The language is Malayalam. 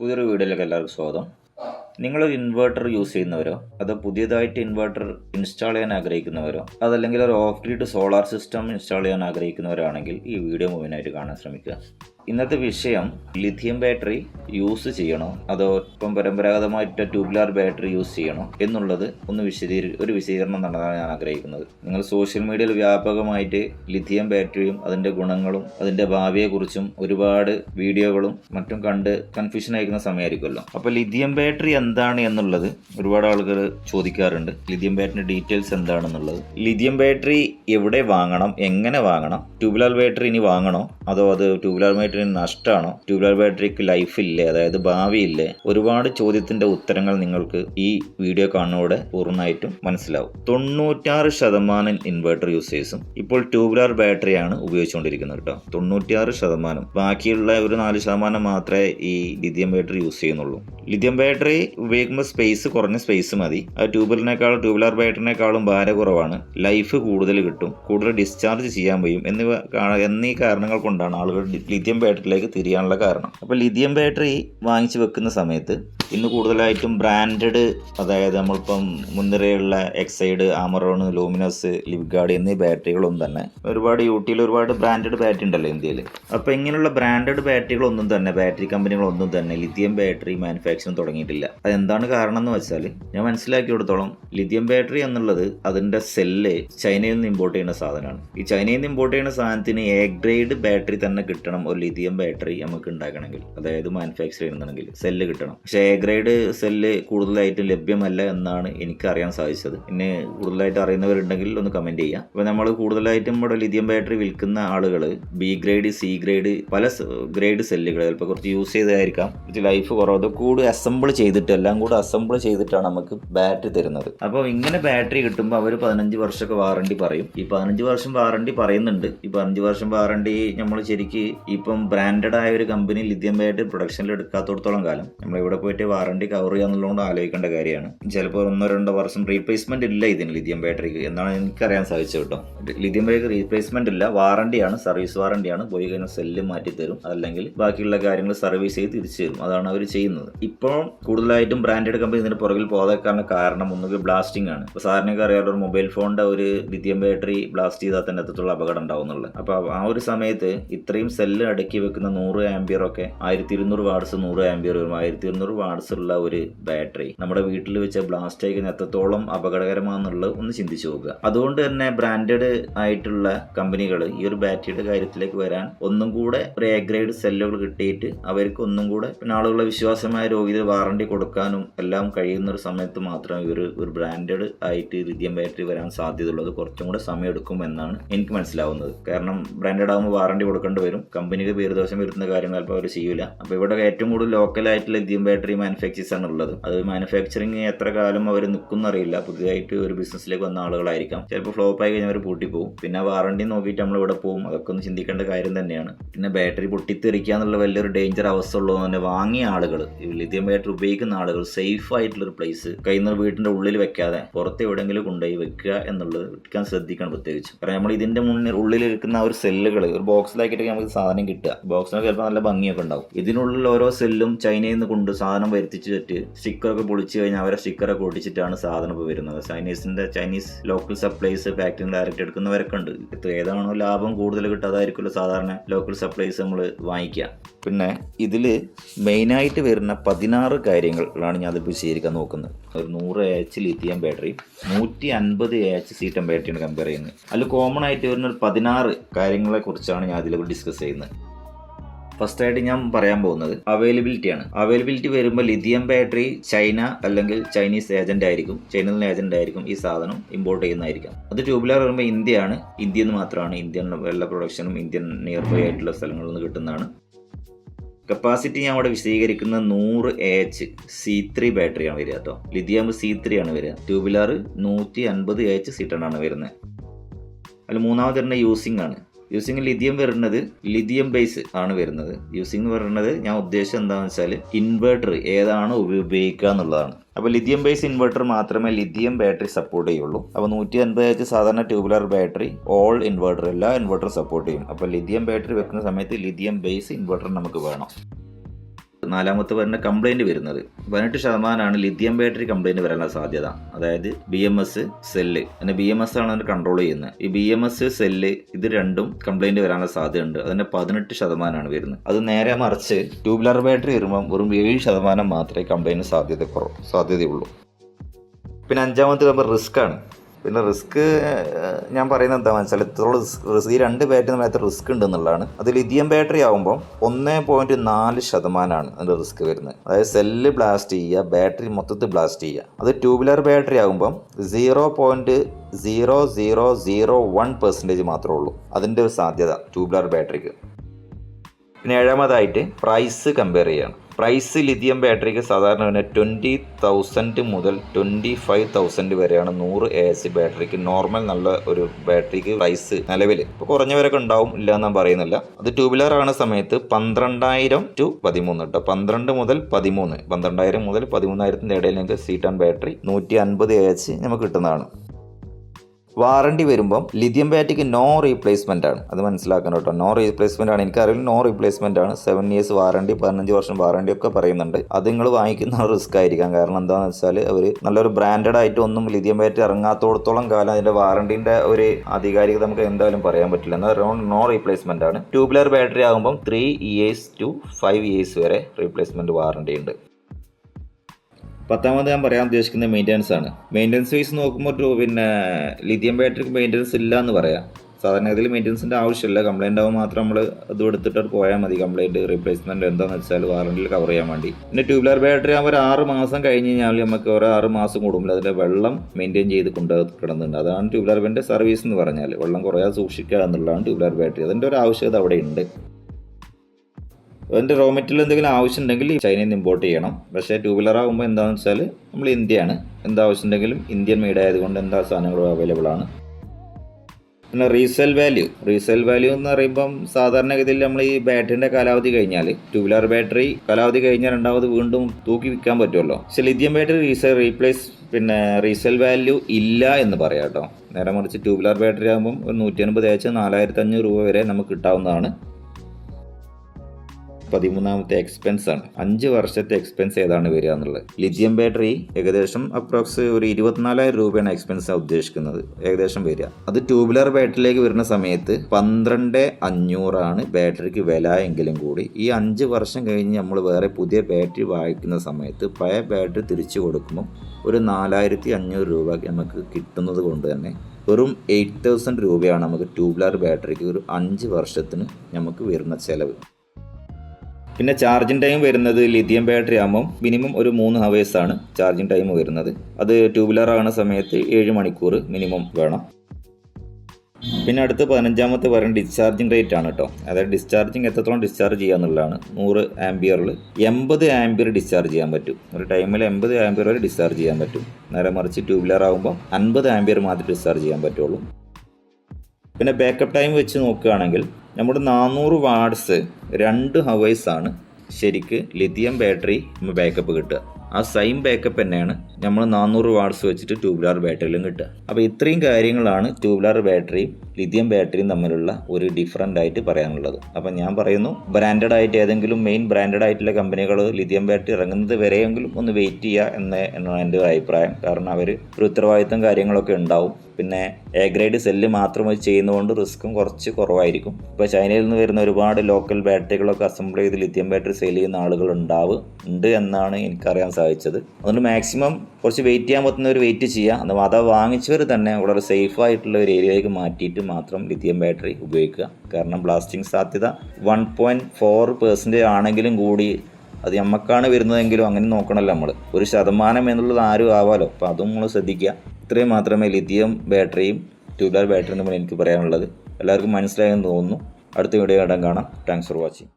പുതിയൊരു വീഡിയോയിലേക്ക് എല്ലാവർക്കും സ്വാഗതം. നിങ്ങളൊരു ഇൻവെർട്ടർ യൂസ് ചെയ്യുന്നവരോ അതോ പുതിയതായിട്ട് ഇൻവെർട്ടർ ഇൻസ്റ്റാൾ ചെയ്യാൻ ആഗ്രഹിക്കുന്നവരോ അതല്ലെങ്കിൽ ഒരു off grid solar system install ചെയ്യാൻ ആഗ്രഹിക്കുന്നവരാണെങ്കിൽ ഈ വീഡിയോ മുഴുവനായിട്ട് കാണാൻ ശ്രമിക്കുക. ഇന്നത്തെ വിഷയം ലിഥിയം ബാറ്ററി യൂസ് ചെയ്യണോ? അതോ ഇപ്പം പരമ്പരാഗതമായിട്ട് ട്യൂബ്ലർ ബാറ്ററി യൂസ് ചെയ്യണോ? എന്നുള്ളത് ഒന്ന് വിശദീകരി ഒരു വിശദീകരണം നടത്താൻ ഞാൻ ആഗ്രഹിക്കുന്നത്. നിങ്ങൾ സോഷ്യൽ മീഡിയയിൽ വ്യാപകമായിട്ട് ലിഥിയം ബാറ്ററിയും അതിന്റെ ഗുണങ്ങളും അതിന്റെ ഭാവിയെക്കുറിച്ചും ഒരുപാട് വീഡിയോകളും മറ്റും കണ്ട് കൺഫ്യൂഷൻ ആയിരിക്കുന്ന സമയമായിരിക്കുമല്ലോ. അപ്പോൾ ലിഥിയം ബാറ്ററി എന്താണ് എന്നുള്ളത് ഒരുപാട് ആളുകൾ ചോദിക്കാറുണ്ട്. ലിഥിയം ബാറ്ററിന്റെ ഡീറ്റെയിൽസ് എന്താണെന്നുള്ളത്. ലിഥിയം ബാറ്ററി എവിടെ വാങ്ങണം? എങ്ങനെ വാങ്ങണം? ട്യൂബുലാർ ബാറ്ററി ഇനി വാങ്ങണോ? അതോ അത് ട്യൂബുലാർ ബാറ്ററി നഷ്ടമാണോ? ട്യൂബുലാർ ബാറ്ററിക്ക് ലൈഫ് ഇല്ലേ? അതായത് ഭാവിയില്ലേ ഒരുപാട് ചോദ്യത്തിന്റെ ഉത്തരങ്ങൾ നിങ്ങൾക്ക് ഈ വീഡിയോ കാണുന്നതോടെ പൂർണമായിട്ടും മനസ്സിലാവും. തൊണ്ണൂറ്റാറ് ശതമാനം ഇൻവെർട്ടർ യൂസേഴ്സും ഇപ്പോൾ ട്യൂബുലാർ ബാറ്ററിയാണ് ഉപയോഗിച്ചുകൊണ്ടിരിക്കുന്നത് കേട്ടോ. തൊണ്ണൂറ്റിയാറ് ശതമാനം. ബാക്കിയുള്ള ഒരു നാല് ശതമാനം മാത്രമേ ഈ ലിഥിയം ബാറ്ററി യൂസ് ചെയ്യുന്നുള്ളൂ. ലിഥിയം ബാറ്ററി ഉപയോഗിക്കുമ്പോൾ സ്പേസ് കുറഞ്ഞ സ്പേസ് മതി. ആ ട്യൂബറിനേക്കാളും ട്യൂബുലാർ ബാറ്ററിനേക്കാളും ഭാര കുറവാണ് ലൈഫ് കൂടുതൽ കിട്ടും. കൂടുതൽ ഡിസ്ചാർജ് ചെയ്യാൻ കഴിയും എന്നിവ എന്നീ കാരണങ്ങൾ കൊണ്ടാണ് ആളുകൾ ലിഥിയം ബാറ്ററിയിലേക്ക് തിരിയാനുള്ള കാരണം. അപ്പോൾ ലിഥിയം ബാറ്ററി വാങ്ങിച്ചു വെക്കുന്ന സമയത്ത് ഇന്ന് കൂടുതലായിട്ടും ബ്രാൻഡഡ് അതായത് നമ്മളിപ്പം മുൻനിരയുള്ള എക്സൈഡ് ആമറോൺ ലൂമിനോസ് ലിവ്ഗാർഡ് എന്നീ ബാറ്ററികളൊന്നും തന്നെ ഒരുപാട് യൂട്ടിയിൽ ഒരുപാട് ബ്രാൻഡഡ് ബാറ്ററി ഉണ്ടല്ലോ ഇന്ത്യയിൽ. അപ്പോൾ ഇങ്ങനെയുള്ള ബ്രാൻഡഡ് ബാറ്ററികളൊന്നും തന്നെ ബാറ്ററി കമ്പനികളൊന്നും തന്നെ ലിഥിയം ബാറ്ററി മാനുഫാക്ചറിങ് തുടങ്ങിയിട്ടില്ല. അതെന്താണ് കാരണം എന്ന് വെച്ചാൽ ഞാൻ മനസ്സിലാക്കി മനസ്സിലാക്കിയെടുത്തോളം ലിഥിയം ബാറ്ററി എന്നുള്ളത് അതിന്റെ സെല്ല് ചൈനയിൽ നിന്ന് ഇമ്പോർട്ട് ചെയ്യുന്ന സാധനമാണ്. ഈ ചൈനയിൽ നിന്ന് ഇമ്പോർട്ട് ചെയ്യുന്ന സാധനത്തിന് എ ഗ്രേഡ് ബാറ്ററി തന്നെ കിട്ടണം ഒരു ലിഥിയം ബാറ്ററി നമുക്ക് ഉണ്ടാക്കണമെങ്കിൽ അതായത് മാനുഫാക്ചർ ചെയ്യണമെന്നുണ്ടെങ്കിൽ സെല്ല് കിട്ടണം. പക്ഷേ എ ഗ്രേഡ് സെല്ല് കൂടുതലായിട്ട് ലഭ്യമല്ല എന്നാണ് എനിക്ക് അറിയാൻ സാധിച്ചത്. പിന്നെ കൂടുതലായിട്ട് അറിയുന്നവരുണ്ടെങ്കിൽ ഒന്ന് കമന്റ് ചെയ്യാം. അപ്പോൾ നമ്മൾ കൂടുതലായിട്ടും ഇവിടെ ലിഥിയം ബാറ്ററി വിൽക്കുന്ന ആളുകൾ ബി ഗ്രേഡ് സി ഗ്രേഡ് പല ഗ്രേഡ് സെല്ലുകൾ ചിലപ്പോൾ കുറച്ച് യൂസ് ചെയ്തതായിരിക്കാം. കുറച്ച് ലൈഫ് കുറവ്. കൂടി അസംബിൾ ചെയ്തിട്ട് എല്ലാം കൂടെ അസംബിൾ ചെയ്തിട്ടാണ് നമുക്ക് ബാറ്ററി തരുന്നത്. അപ്പോൾ ഇങ്ങനെ ബാറ്ററി കിട്ടുമ്പോൾ അവർ പതിനഞ്ച് വർഷമൊക്കെ വാറണ്ടി പറയും. ഈ പതിനഞ്ച് വർഷം വാറണ്ടി പറയുന്നുണ്ട്. ഈ പതിനഞ്ച് വർഷം വാറണ്ടി നമ്മൾ ശരിക്ക് ഇപ്പം ബ്രാൻഡഡ് ആയ ഒരു കമ്പനി ലിഥിയം ബാറ്ററി പ്രൊഡക്ഷനിൽ എടുക്കാത്തടത്തോളം കാലം നമ്മൾ ഇവിടെ പോയിട്ട് വാറണ്ടി കവർ ചെയ്യുക എന്നുള്ളതുകൊണ്ട് ആലോചിക്കേണ്ട കാര്യമാണ്. ചിലപ്പോൾ ഒന്നോ രണ്ടോ വർഷം റീപ്ലേസ്മെന്റ് ഇല്ല ഇതിന് ലിഥിയം ബാറ്ററിക്ക് എന്നാണ് എനിക്കറിയാൻ സാധിച്ചത് കേട്ടോ. ലിഥിയം ബാറ്ററിക്ക് റീപ്ലേസ്മെന്റ് ഇല്ല വാറണ്ടിയാണ് സർവീസ് വാറണ്ടിയാണ് പോയി കഴിഞ്ഞാൽ സെല്ല് മാറ്റി തരും അല്ലെങ്കിൽ ബാക്കിയുള്ള കാര്യങ്ങൾ സർവീസ് ചെയ്ത് തിരിച്ചു തരും. അതാണ് അവർ ചെയ്യുന്നത്. ഇപ്പോൾ കൂടുതലായിട്ടും ബ്രാൻഡഡ് കമ്പനി ഇതിന് പുറകിൽ പോകാൻ കാരണം ഒന്നുകിൽ ബ്ലാസ്റ്റിംഗ് ആണ്. ഇപ്പോൾ സാറിനൊക്കെ അറിയാലോ ഒരു മൊബൈൽ ഫോണിന്റെ ഒരു ലിഥിയം ബാറ്ററി ബ്ലാസ്റ്റ് ചെയ്താൽ തന്നെ എത്രത്തോളം അപകടം ഉണ്ടാവുന്നുള്ളത് അപ്പോൾ ആ ഒരു സമയത്ത് ഇത്രയും സെല്ല് വെക്കുന്ന നൂറ് ആംബിയർ ഒക്കെ ആയിരത്തി ഇരുന്നൂറ് വാട്സ് നൂറ് ആംബിയർ വരും. ആയിരത്തി ഇരുന്നൂറ് വാട്സ് ഉള്ള ഒരു ബാറ്ററി നമ്മുടെ വീട്ടിൽ വെച്ച ബ്ലാസ്റ്റ് ആയിക്കുന്ന എത്രത്തോളം അപകടകരമാണെന്നുള്ളത് ഒന്ന് ചിന്തിച്ചു നോക്കുക. അതുകൊണ്ട് തന്നെ ബ്രാൻഡഡ് ആയിട്ടുള്ള കമ്പനികൾ ഈ ഒരു ബാറ്ററിയുടെ കാര്യത്തിലേക്ക് വരാൻ ഒന്നും കൂടെ ഒരു എ ഗ്രേഡ് സെല്ലുകൾ കിട്ടിയിട്ട് അവർക്ക് ഒന്നും കൂടെ പിന്നെ ആളുകളുടെ വിശ്വാസമായ രോഗികൾ വാറണ്ടി കൊടുക്കാനും എല്ലാം കഴിയുന്ന ഒരു സമയത്ത് മാത്രമേ ഇവർ ഒരു ബ്രാൻഡഡ് ആയിട്ട് ലിഥിയം ബാറ്ററി വരാൻ സാധ്യതയുള്ളത് കുറച്ചും കൂടെ സമയം എടുക്കും എന്നാണ് എനിക്ക് മനസ്സിലാവുന്നത്. കാരണം ബ്രാൻഡഡ് ആകുമ്പോൾ വാറണ്ടി കൊടുക്കേണ്ടി വരും. കമ്പനിക്ക് പേരുദോഷം വരുത്തുന്ന ചിലപ്പോൾ അവർ ചെയ്യില്ല അപ്പോൾ ഇവിടെ ഏറ്റവും കൂടുതൽ ലോക്കൽ ആയിട്ടുള്ള ലിഥിയം ബാറ്ററി മാനുഫാക്ചേഴ്സ് ആണ് ഉള്ളത്. അത് മാനുഫാക്ചറിങ് എത്ര കാലം അവർ നിൽക്കുന്ന അറിയില്ല. പുതിയതായിട്ട് ഒരു ബിസിനസ്സിലേക്ക് വന്ന ആളുകളായിരിക്കാം. ചിലപ്പോൾ ഫ്ലോപ്പ് ആയി കഴിഞ്ഞാൽ അവർ പൂട്ടിപ്പോകും പിന്നെ വാറണ്ടി നോക്കിയിട്ട് നമ്മൾ ഇവിടെ പോകും അതൊക്കെ ഒന്ന് ചിന്തിക്കേണ്ട കാര്യം തന്നെയാണ്. പിന്നെ ബാറ്ററി പൊട്ടിത്തെറിക്കുക എന്നുള്ള വലിയൊരു ഡേഞ്ചർ അവസ്ഥ ഉള്ളത് തന്നെ വാങ്ങിയ ആളുകൾ ലിഥിയം ബാറ്ററി ഉപയോഗിക്കുന്ന ആളുകൾ സേഫ് ആയിട്ടുള്ള ഒരു പ്ലേസ് കയ്യിൽ നിന്ന് വീട്ടിന്റെ ഉള്ളിൽ വെക്കാതെ പുറത്ത് എവിടെയെങ്കിലും കൊണ്ടുപോയി വെക്കുക എന്നുള്ളത് വെക്കാൻ ശ്രദ്ധിക്കണം പ്രത്യേകിച്ച്. കാരണം നമ്മൾ ഇതിന്റെ മുന്നിൽ ഉള്ളിൽ ഇരിക്കുന്ന ഒരു സെല്ലുകൾ ഒരു ബോക്സിലാക്കിയിട്ട് നമുക്ക് സാധനം കിട്ടുക ബോക്സിനൊക്കെ ചിലപ്പോൾ നല്ല ഭംഗിയൊക്കെ ഉണ്ടാവും. ഇതിനുള്ളിൽ ഓരോ സെല്ലും ചൈനയിൽ നിന്ന് കൊണ്ട് സാധനം വരുത്തിച്ചിട്ട് സ്റ്റിക്കറൊക്കെ പൊളിച്ച് കഴിഞ്ഞാൽ അവരെ സ്റ്റിക്കറൊക്കെ ഒട്ടിച്ചിട്ടാണ് സാധനം ഇപ്പോൾ വരുന്നത്. ചൈനീസിന്റെ Chinese local supplies factory direct എടുക്കുന്നവരൊക്കെ ഉണ്ട്. ഇത് ഏതാണോ ലാഭം കൂടുതൽ കിട്ടുക സാധാരണ ലോക്കൽ സപ്ലൈസ് നമ്മൾ വാങ്ങിക്കുക പിന്നെ ഇതിൽ മെയിനായിട്ട് വരുന്ന പതിനാറ് കാര്യങ്ങളാണ് ഞാൻ അതിപ്പോൾ വിശദീകരിക്കാൻ നോക്കുന്നത്. ഒരു നൂറ് എച്ച് ലിത്തിയം ബാറ്ററി നൂറ്റി അൻപത് എച്ച് സീറ്റം ബാറ്ററിയാണ് കമ്പയർ ചെയ്യുന്നത്. അതിൽ കോമൺ ആയിട്ട് വരുന്ന ഒരു പതിനാറ് കാര്യങ്ങളെ കുറിച്ചാണ് ഞാൻ അതിൽ ഡിസ്കസ് ചെയ്യുന്നത്. ഫസ്റ്റ് ആയിട്ട് ഞാൻ പറയാൻ പോകുന്നത് അവൈലബിലിറ്റി ആണ്. അവൈലബിലിറ്റി വരുമ്പോൾ ലിഥിയം ബാറ്ററി ചൈന അല്ലെങ്കിൽ ചൈനീസ് ഏജന്റ് ആയിരിക്കും. ചൈനയിൽ ഏജന്റ് ആയിരിക്കും ഈ സാധനം ഇമ്പോർട്ട് ചെയ്യുന്നതായിരിക്കാം. അത് ട്യൂബുലാർ വരുമ്പോൾ ഇന്ത്യയാണ്. ഇന്ത്യയിൽ നിന്ന് മാത്രമാണ് ഇന്ത്യൻ വെള്ള പ്രൊഡക്ഷനും ഇന്ത്യൻ നിയർ ബൈ ആയിട്ടുള്ള സ്ഥലങ്ങളിൽ നിന്ന് കിട്ടുന്നതാണ്. കപ്പാസിറ്റി ഞാൻ അവിടെ വിശദീകരിക്കുന്ന നൂറ് എച്ച് സി ത്രീ ബാറ്ററിയാണ് വരിക കേട്ടോ. ലിഥിയം സി ത്രീ ആണ് വരിക. ട്യൂബുലാർ നൂറ്റി അൻപത് എച്ച് ആണ് വരുന്നത്. അതിൽ മൂന്നാമത് യൂസിംഗ് ആണ്. യൂസിങ് ലിഥിയം വരുന്നത് ലിഥിയം ബേസ് ആണ് വരുന്നത്. യൂസിങ് എന്ന് പറയുന്നത് ഞാൻ ഉദ്ദേശം എന്താണെന്ന് വെച്ചാൽ ഇൻവെർട്ടർ ഏതാണ് ഉപയോഗിക്കുക എന്നുള്ളതാണ്. അപ്പോൾ ലിഥിയം ബേസ് ഇൻവെർട്ടർ മാത്രമേ ലിഥിയം ബാറ്ററി സപ്പോർട്ട് ചെയ്യുള്ളൂ. അപ്പോൾ നൂറ്റി അൻപത് എച്ച് സാധാരണ ട്യൂബുലർ ബാറ്ററി ഓൾ ഇൻവെർട്ടർ എല്ലാ ഇൻവെർട്ടർ സപ്പോർട്ട് ചെയ്യും. അപ്പോൾ ലിഥിയം ബാറ്ററി വെക്കുന്ന സമയത്ത് ലിഥിയം ബേസ് ഇൻവെർട്ടർ നമുക്ക് വേണം. നാലാമത്തെ വരുന്ന കംപ്ലൈന്റ് വരുന്നത്. പതിനെട്ട് ശതമാനമാണ് ലിഥിയം ബാറ്ററി കംപ്ലൈന്റ് വരാനുള്ള സാധ്യത. അതായത് ബി എം എസ് സെല്ല് പിന്നെ ബി എം എസ് ആണ് അതിന് കൺട്രോൾ ചെയ്യുന്നത്. ഈ ബി എം എസ് സെല്ല് ഇത് രണ്ടും കംപ്ലൈന്റ് വരാനുള്ള സാധ്യതയുണ്ട്. അതിന്റെ പതിനെട്ട് ശതമാനമാണ് വരുന്നത്. അത് നേരെ മറിച്ച് ട്യൂബ്ലർ ബാറ്ററി വരുമ്പം വെറും ഏഴ് ശതമാനം മാത്രമേ കംപ്ലൈന്റ് സാധ്യത കുറവ് സാധ്യതയുള്ളൂ. പിന്നെ അഞ്ചാമത്തെ നമ്പർ റിസ്ക് ആണ്. പിന്നെ റിസ്ക് ഞാൻ പറയുന്നത് എന്താണെന്ന് വെച്ചാൽ ഇത്രയുള്ള ഈ രണ്ട് ബാറ്ററി സമയത്ത് റിസ്ക് ഉണ്ടെന്നുള്ളതാണ്. അത് ലിഥിയം ബാറ്ററി ആകുമ്പോൾ ഒന്ന് പോയിന്റ് നാല് ശതമാനമാണ് അതിന്റെ റിസ്ക് വരുന്നത്. അതായത് സെല്ല് ബ്ലാസ്റ്റ് ചെയ്യുക ബാറ്ററി മൊത്തത്തിൽ ബ്ലാസ്റ്റ് ചെയ്യുക. അത് ട്യൂബുലർ ബാറ്ററി ആകുമ്പം zero point zero zero zero one percentage മാത്രമേ ഉള്ളൂ. അതിന്റെ ഒരു സാധ്യത ട്യൂബുലർ ബാറ്ററിക്ക് പിന്നെ ഏഴാമതായിട്ട് പ്രൈസ് കമ്പയർ ചെയ്യണം. പ്രൈസ് ലിഥിയം ബാറ്ററിക്ക് സാധാരണ പിന്നെ ട്വന്റി തൗസൻഡ് മുതൽ ട്വന്റി ഫൈവ് തൗസൻഡ് വരെയാണ് നൂറ് എ എസ് ബാറ്ററിക്ക് നോർമൽ നല്ല ഒരു ബാറ്ററിക്ക് പ്രൈസ് നിലവിൽ ഇപ്പോൾ കുറഞ്ഞവരൊക്കെ ഉണ്ടാവും ഇല്ല എന്ന് ഞാൻ പറയുന്നില്ല. അത് ട്യൂബുലർ ആണ് സമയത്ത് പന്ത്രണ്ടായിരം ടു പതിമൂന്ന് കേട്ടോ പന്ത്രണ്ട് മുതൽ പതിമൂന്ന്. പന്ത്രണ്ടായിരം മുതൽ പതിമൂന്നായിരത്തിന്റെ ഇടയിൽ നിങ്ങൾക്ക് ടൺ ബാറ്ററി നൂറ്റി അൻപത് എ എച്ച് നമുക്ക് കിട്ടുന്നതാണ്. വാറണ്ടി വരുമ്പം ലിഥിയം ബാറ്ററിക്ക് നോ റീപ്ലേസ്മെന്റ് ആണ്. അത് മനസ്സിലാക്കണം കേട്ടോ. നോ റീപ്ലേസ്മെന്റ് ആണ്. എനിക്കറിയില്ല നോ റീപ്ലേസ്മെന്റ് ആണ്. സെവൻ ഇയേഴ്സ് വാറണ്ടി പതിനഞ്ച് വർഷം വാറണ്ടി ഒക്കെ പറയുന്നുണ്ട്. അത് നിങ്ങൾ വാങ്ങിക്കുന്ന റിസ്ക് ആയിരിക്കാം. കാരണം എന്താണെന്ന് വെച്ചാൽ അവർ നല്ലൊരു ബ്രാൻഡഡ് ആയിട്ട് ഒന്നും ലിഥിയം ബാറ്ററി ഇറങ്ങാത്തോടത്തോളം കാലം അതിന്റെ വാറണ്ടിന്റെ ഒരു ആധികാരികത നമുക്ക് എന്തായാലും പറയാൻ പറ്റില്ല. എന്നാൽ നോ റീപ്ലേസ്മെന്റ് ആണ്. ട്യൂബ്ലർ ബാറ്ററി ആകുമ്പം three years two five years വരെ റീപ്ലേസ്മെന്റ് വാറണ്ടി ഉണ്ട്. പത്താമത് ഞാൻ പറയാൻ ഉദ്ദേശിക്കുന്നത് മെയിന്റനൻസ് ആണ്. മെയിന്റനൻസ് വൈസ് നോക്കുമ്പോൾ ഒരു പിന്നെ ലിഥിയം ബാറ്ററിക്ക് മെയിന്റനൻസ് ഇല്ല എന്ന് പറയാം. സാധാരണ ഇതിൽ മെയിന്റനൻസിന്റെ ആവശ്യമില്ല. കംപ്ലൈന്റ് ആകുമ്പോൾ മാത്രം നമ്മൾ അത് എടുത്തിട്ട് പോയാൽ മതി. കംപ്ലൈന്റ് റീപ്ലേസ്മെന്റ് എന്താണെന്ന് വെച്ചാൽ വാറണ്ടിയിൽ കവർ ചെയ്യാൻ വേണ്ടി. പിന്നെ ട്യൂബ്ലർ ബാറ്ററി ആകുമ്പോൾ ഒരു ആറ് മാസം കഴിഞ്ഞ് കഴിഞ്ഞാൽ നമുക്ക് ഒരു ആറ് മാസം കൂടുമ്പോൾ അതിന്റെ വെള്ളം മെയിന്റെയിൻ ചെയ്ത് കൊണ്ട് കിടന്നുണ്ട്. അതാണ് ട്യൂബ്ലർ ബാറ്ററി സർവീസ് എന്ന് പറഞ്ഞാൽ വെള്ളം കുറയാതെ സൂക്ഷിക്കുക എന്നുള്ളതാണ് ട്യൂബ്ലർ ബാറ്ററി അതിന്റെ ഒരു ആവശ്യകത അവിടെ ഉണ്ട്. അതിന്റെ റോ മെറ്റീരിയൽ എന്തെങ്കിലും ആവശ്യം ഉണ്ടെങ്കിൽ ചൈനയിൽ നിന്ന് ഇമ്പോർട്ട് ചെയ്യണം. പക്ഷേ ട്യൂബുലർ ആകുമ്പോൾ എന്താണെന്ന് വെച്ചാൽ നമ്മൾ ഇന്ത്യയാണ്. എന്താവശ്യമുണ്ടെങ്കിലും ഇന്ത്യൻ മെയ്ഡ് ആയതുകൊണ്ട് എന്താ സാധനങ്ങളും അവൈലബിൾ ആണ്. പിന്നെ റീസെൽ വാല്യൂ റീസെൽ വാല്യൂ എന്ന് പറയുമ്പം സാധാരണഗതിയിൽ നമ്മൾ ഈ ബാറ്ററിന്റെ കാലാവധി കഴിഞ്ഞാൽ ട്യൂബുലർ ബാറ്ററി കാലാവധി കഴിഞ്ഞാൽ രണ്ടാമത് വീണ്ടും തൂക്കി വിൽക്കാൻ പറ്റുമല്ലോ പക്ഷെ ലിഥിയം ബാറ്ററി റീസെയിൽ റീപ്ലേസ് പിന്നെ റീസെൽ വാല്യൂ ഇല്ല എന്ന് പറയാം കേട്ടോ. നേരെ മറിച്ച് ട്യൂബുലർ ബാറ്ററി ആകുമ്പം ഒരു നൂറ്റി അൻപത് ഏച്ച് നാലായിരത്തി അഞ്ഞൂറ് രൂപ വരെ നമുക്ക് കിട്ടാവുന്നതാണ്. പതിമൂന്നാമത്തെ എക്സ്പെൻസ് ആണ്. അഞ്ച് വർഷത്തെ എക്സ്പെൻസ് ഏതാണ് വരിക എന്നുള്ളത്? ലിഥിയം ബാറ്ററി ഏകദേശം അപ്രോക്സ് ഒരു ഇരുപത്തിനാലായിരം രൂപയാണ് എക്സ്പെൻസ് ഉദ്ദേശിക്കുന്നത്. ഏകദേശം വരിക. അത് ട്യൂബുലർ ബാറ്ററിയിലേക്ക് വരുന്ന സമയത്ത് പന്ത്രണ്ട് അഞ്ഞൂറാണ് ബാറ്ററിക്ക് വില എങ്കിലും കൂടി. ഈ അഞ്ച് വർഷം കഴിഞ്ഞ് നമ്മൾ വേറെ പുതിയ ബാറ്ററി വാങ്ങിക്കുന്ന സമയത്ത് പഴയ ബാറ്ററി തിരിച്ചു കൊടുക്കുമ്പോൾ ഒരു നാലായിരത്തി അഞ്ഞൂറ് രൂപ നമുക്ക് കിട്ടുന്നത് കൊണ്ട് തന്നെ വെറും എയ്റ്റ് തൗസൻഡ് രൂപയാണ് നമുക്ക് ട്യൂബുലർ ബാറ്ററിക്ക് ഒരു അഞ്ച് വർഷത്തിന് നമുക്ക് വരുന്ന ചിലവ്. പിന്നെ ചാർജിങ് ടൈം വരുന്നത് ലിഥിയം ബാറ്ററി ആകുമ്പോൾ മിനിമം ഒരു മൂന്ന് ആണ് ചാർജിങ് ടൈം വരുന്നത്. അത് ട്യൂബുലർ ആകുന്ന സമയത്ത് ഏഴ് മണിക്കൂർ മിനിമം വേണം. പിന്നെ അടുത്ത് പതിനഞ്ചാമത്തെ പറയുന്നത് ഡിസ്ചാർജിങ് റേറ്റ് ആണ് കേട്ടോ അതായത് ഡിസ്ചാർജിങ് എത്രത്തോളം ഡിസ്ചാർജ് ചെയ്യുക എന്നുള്ളതാണ്. നൂറ് ആംബിയറിൽ എൺപത് ആംബിയർ ഡിസ്ചാർജ് ചെയ്യാൻ പറ്റും. ഒരു ടൈമിൽ എൺപത് ആംബിയർ വരെ ഡിസ്ചാർജ് ചെയ്യാൻ പറ്റും. നേരെ മറിച്ച് ട്യൂബുലർ ആകുമ്പോൾ അൻപത് ആംബിയർ മാത്രമേ ഡിസ്ചാർജ് ചെയ്യാൻ പറ്റുള്ളൂ. പിന്നെ ബാക്കപ്പ് ടൈം വെച്ച് നോക്കുകയാണെങ്കിൽ നമ്മുടെ നാനൂറ് വാട്ട്സ് രണ്ട് ഹവേഴ്സാണ് ശരിക്ക് ലിഥിയം ബാറ്ററി ബാക്കപ്പ് കിട്ടുക. ആ സെയിം ബാക്കപ്പ് തന്നെയാണ് നമ്മൾ നാനൂറ് വാട്ട്സ് വെച്ചിട്ട് ട്യൂബുലാർ ബാറ്ററിയിലും കിട്ടുക. അപ്പോൾ ഇത്രയും കാര്യങ്ങളാണ് ട്യൂബുലാർ ബാറ്ററിയും ലിഥിയം ബാറ്ററിയും തമ്മിലുള്ള ഒരു ഡിഫറന്റ് ആയിട്ട് പറയാനുള്ളത്. അപ്പം ഞാൻ പറയുന്നു ബ്രാൻഡഡ് ആയിട്ട് ഏതെങ്കിലും മെയിൻ ബ്രാൻഡഡ് ആയിട്ടുള്ള കമ്പനികൾ ലിഥിയം ബാറ്ററി ഇറങ്ങുന്നത് വരെയെങ്കിലും ഒന്ന് വെയിറ്റ് ചെയ്യുക എന്ന് എന്നാണ് എന്റെ ഒരു അഭിപ്രായം. കാരണം അവർ ഒരു ഉത്തരവാദിത്തം കാര്യങ്ങളൊക്കെ ഉണ്ടാവും. പിന്നെ എ ഗ്രേഡ് സെല്ല് മാത്രം വെച്ച് ചെയ്യുന്നതുകൊണ്ട് റിസ്ക്കും കുറച്ച് കുറവായിരിക്കും. ഇപ്പോൾ ചൈനയിൽ നിന്ന് വരുന്ന ഒരുപാട് ലോക്കൽ ബാറ്ററികളൊക്കെ അസംബിൾ ചെയ്ത് ലിഥിയം ബാറ്ററി സെയിൽ ചെയ്യുന്ന ആളുകൾ ഉണ്ടാവും ഉണ്ട് എന്നാണ് എനിക്കറിയാൻ സാധിച്ചത്. അതുകൊണ്ട് മാക്സിമം കുറച്ച് വെയിറ്റ് ചെയ്യാൻ പറ്റുന്നവർ വെയിറ്റ് ചെയ്യുക. അത് അത് വാങ്ങിച്ചവർ തന്നെ വളരെ സേഫ് ആയിട്ടുള്ള ഒരു ഏരിയയിലേക്ക് മാറ്റിയിട്ട് മാത്രം ലിഥിയം ബാറ്ററി ഉപയോഗിക്കുക. കാരണം ബ്ലാസ്റ്റിംഗ് സാധ്യത വൺ പോയിന്റ് ഫോർ പെർസെന്റേജ് ആണെങ്കിലും കൂടി അത് നമുക്കാണ് വരുന്നതെങ്കിലും അങ്ങനെ നോക്കണമല്ലോ നമ്മൾ ഒരു ശതമാനം എന്നുള്ളത് ആരും ആവാലോ. അപ്പോൾ അതും നമ്മൾ ശ്രദ്ധിക്കുക. ഇത്രയും മാത്രമേ ലിഥിയം ബാറ്ററിയും ട്യൂബ്ലർ ബാറ്ററിയും തമ്മിൽ എനിക്ക് പറയാനുള്ളത്. എല്ലാവർക്കും മനസ്സിലായെന്ന് തോന്നുന്നു. അടുത്ത വീഡിയോ കണ്ടാൽ കാണാം. Thanks for watching